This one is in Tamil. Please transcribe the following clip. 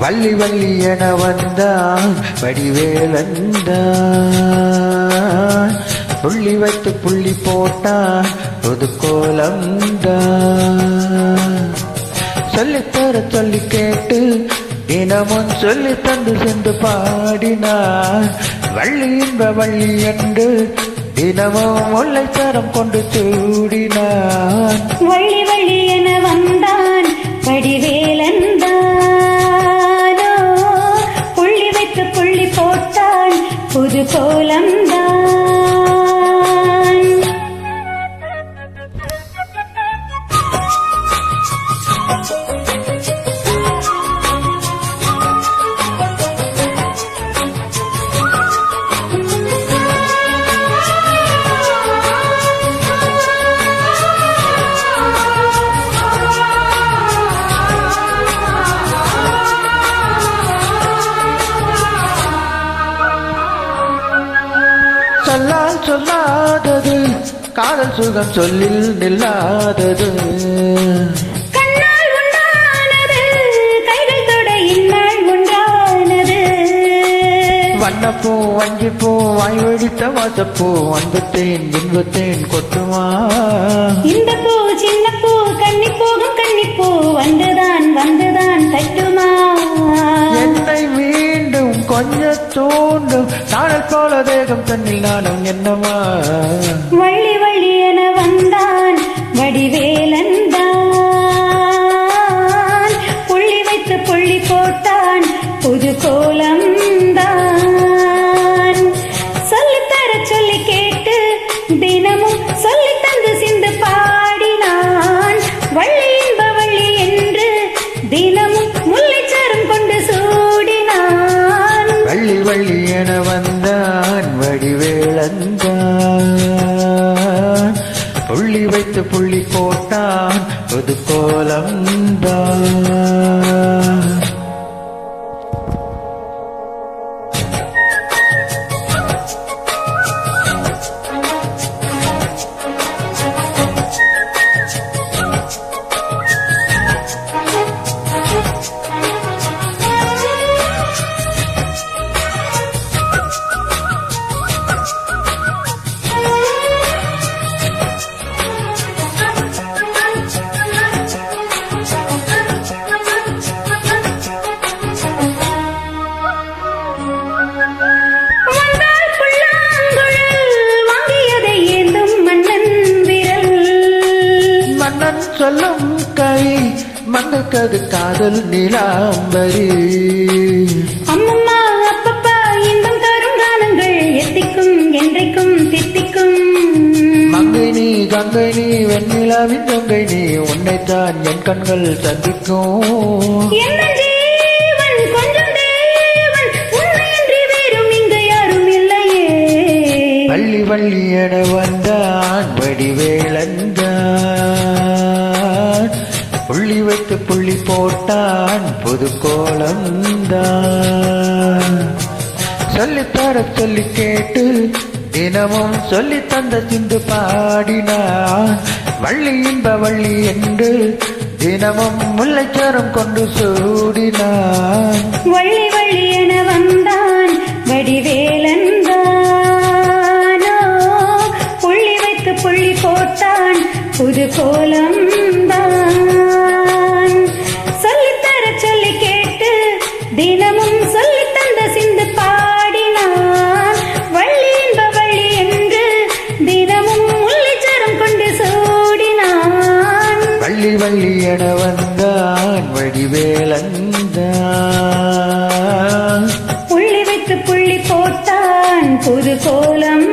வள்ளி வள்ளி என வந்தான் வடிவேலந்தான் புள்ளி வைத்து புள்ளி போட்டான் புது கோலம்தான் சொல்லித்தர சொல்லி கேட்டு தினமும் சொல்லி தந்து சென்று பாடினான். வள்ளி இன்ப வள்ளி என்று தினமும் முல்லை தரம் கொண்டு சூடினான். வள்ளி வள்ளி என சொல்லால் சொல்லாதது. காதல் சுகம் சொல்லில் நில்லாதது. வண்ணப்பூ வஞ்சிப்பூ வாய் வெடித்த வாசப்பூ வந்தத்தேன் இன்பத்தேன் கொட்டுமா? இந்த பூ சின்ன பூ கன்னி போகும் கன்னிப்பூ வந்துதான் வந்துதான் தட்டுமா தூண்டும் போல தேகம் தன்னில் நானும் என்னமா வள்ளி வைத்து புள்ளி போட்டான். புது கோலம்தான் சொல்லும் கை மண்ணுக்கது காதல் நீலாம்பரி. அம்மம்மா அப்பப்பா இன்பம் தரும் காலங்கள் எத்திக்கும் என்றைக்கும் தித்திக்கும். மங்கை நீ கங்கை நீ வெண்ணிலாவின் கங்கை நீ உன்னைத்தான் என் கண்கள் சந்திக்கும் வள்ளி வள்ளி என புள்ளி போட்டான் புது கோலம்தான். சொல்லித்தர சொல்லி கேட்டு தினமும் சொல்லி தந்த சிந்து பாடினான். வள்ளி இன்ப வள்ளி என்று தினமும் முல்லைச்சரம் கொண்டு சூடினான். வள்ளி வள்ளி என வடிவேலந்தான் புள்ளி வைத்து புள்ளி போட்டான். புது கோலம்